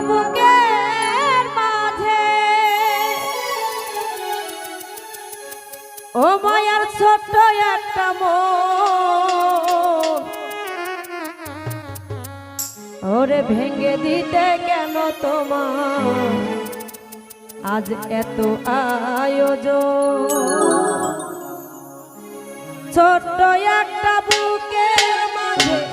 বুকের মাঝে। ছোট্ট একটা ওরে ভেঙে দিতে কেন তোমার? আজ এত আয়োজন। ছোট্ট একটা বুকের মাঝে